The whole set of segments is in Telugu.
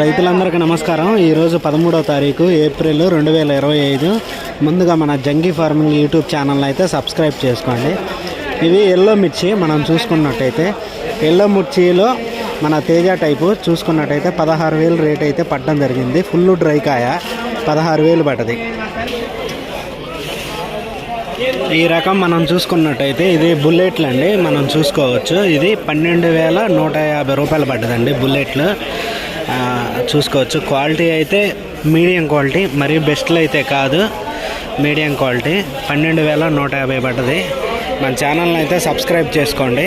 రైతులందరికీ నమస్కారం. ఈరోజు పదమూడవ తారీఖు ఏప్రిల్ రెండు వేల ఇరవై ఐదు. ముందుగా మన జంగీ ఫార్మింగ్ యూట్యూబ్ ఛానల్ అయితే సబ్స్క్రైబ్ చేసుకోండి. ఇవి ఎల్లో మిర్చి మనం చూసుకున్నట్టయితే. ఎల్లో మిర్చిలో మన తేజ టైపు చూసుకున్నట్టయితే పదహారు వేలు రేట్ అయితే పడడం జరిగింది. ఫుల్ డ్రై కాయ పదహారు వేలు పడ్డది. ఈ రకం మనం చూసుకున్నట్టయితే ఇది బుల్లెట్లు అండి. మనం చూసుకోవచ్చు. ఇది పన్నెండు వేల నూట యాభై రూపాయలు పడ్డదండి బుల్లెట్లు. చూసుకోవచ్చు. క్వాలిటీ అయితే మీడియం క్వాలిటీ మరీ బెస్ట్లు అయితే కాదు. మీడియం క్వాలిటీ పన్నెండు వేల నూట యాభై పడ్డది. మన ఛానల్ని అయితే సబ్స్క్రైబ్ చేసుకోండి.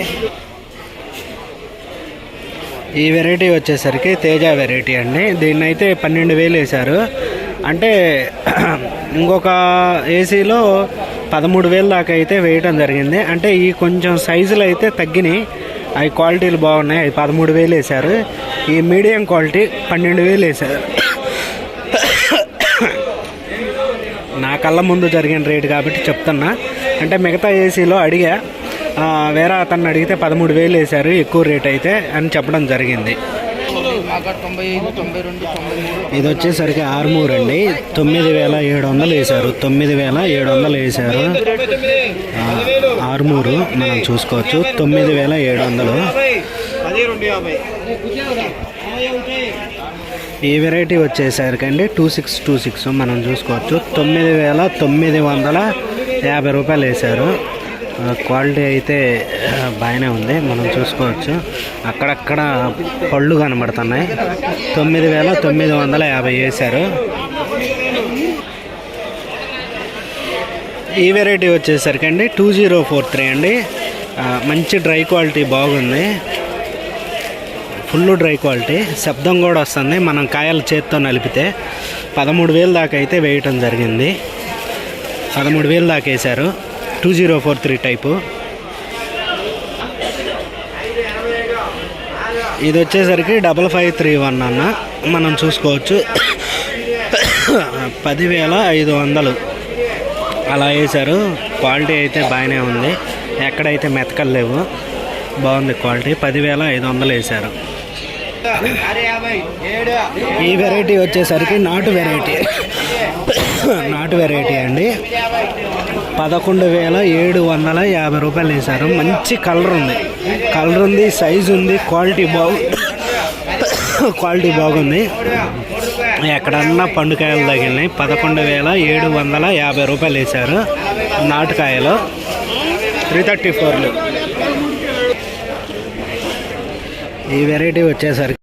ఈ వెరైటీ వచ్చేసరికి తేజ వెరైటీ అండి. దీన్ని అయితే పన్నెండు వేలు వేశారు. అంటే ఇంకొక ఏసీలో పదమూడు వేలు దాకా అయితే వేయటం జరిగింది. అంటే ఈ కొంచెం సైజులు అయితే తగ్గినాయి. అవి క్వాలిటీలు బాగున్నాయి. అవి పదమూడు వేలు వేశారు. ఈ మీడియం క్వాలిటీ పన్నెండు వేలు వేశారు. నా కళ్ళ ముందు జరిగిన రేటు కాబట్టి చెప్తున్నా. అంటే మిగతా ఏసీలో అడిగా. వేరే అతన్ని అడిగితే పదమూడు వేలు వేశారు. ఎక్కువ రేట్ అయితే అని చెప్పడం జరిగింది. ఇది వచ్చేసరికి ఆర్మూర్ అండి. తొమ్మిది వేల ఏడు వందలు వేశారు. తొమ్మిది వేల ఏడు వందలు వేశారు. ఆ, ఆరుమూరు మనం చూసుకోవచ్చు. తొమ్మిది వేల ఏడు వందలు. ఈ వెరైటీ వచ్చేసరికండి టూ సిక్స్ టూ సిక్స్ మనం చూసుకోవచ్చు. తొమ్మిది వేల తొమ్మిది వందల యాభై రూపాయలు వేశారు. క్వాలిటీ అయితే బాగానే ఉంది. మనం చూసుకోవచ్చు. అక్కడక్కడ పళ్ళు కనబడుతున్నాయి. తొమ్మిది వేల తొమ్మిది వందల యాభై వేశారు. ఈ వెరైటీ వచ్చేసరికి అండి టూ జీరో ఫోర్ త్రీ అండి. మంచి డ్రై క్వాలిటీ బాగుంది. Full dry quality. శబ్దం కూడా వస్తుంది. మనం కాయలు చేత్తో నలిపితే పదమూడు వేలు దాకా అయితే వేయటం జరిగింది. పదమూడు వేలు దాకా వేశారు. Two zero four three type. ఇది వచ్చేసరికి డబల్ ఫైవ్ త్రీ వన్ అన్న. మనం చూసుకోవచ్చు. పదివేల ఐదు వందలు. అలా వేశారు. క్వాలిటీ అయితే బాగానే ఉంది. ఎక్కడైతే మెతకలు లేవు బాగుంది క్వాలిటీ. పదివేల ఐదు వందలు వేశారు. ఈ వెరైటీ వచ్చేసరికి నాటు వెరైటీ. నాటు వెరైటీ అండి. పదకొండు వేల ఏడు వందల యాభై రూపాయలు వేశారు. మంచి కలర్ ఉంది. కలర్ ఉంది సైజు ఉంది క్వాలిటీ బాగు క్వాలిటీ బాగుంది. ఎక్కడన్నా పండుకాయలు తగిలినాయి. పదకొండు వేల ఏడు వందల యాభై రూపాయలు వేశారు. నాటుకాయలు. త్రీ థర్టీ ఫోర్లు. ఈ వెరైటీ వచ్చేసరికి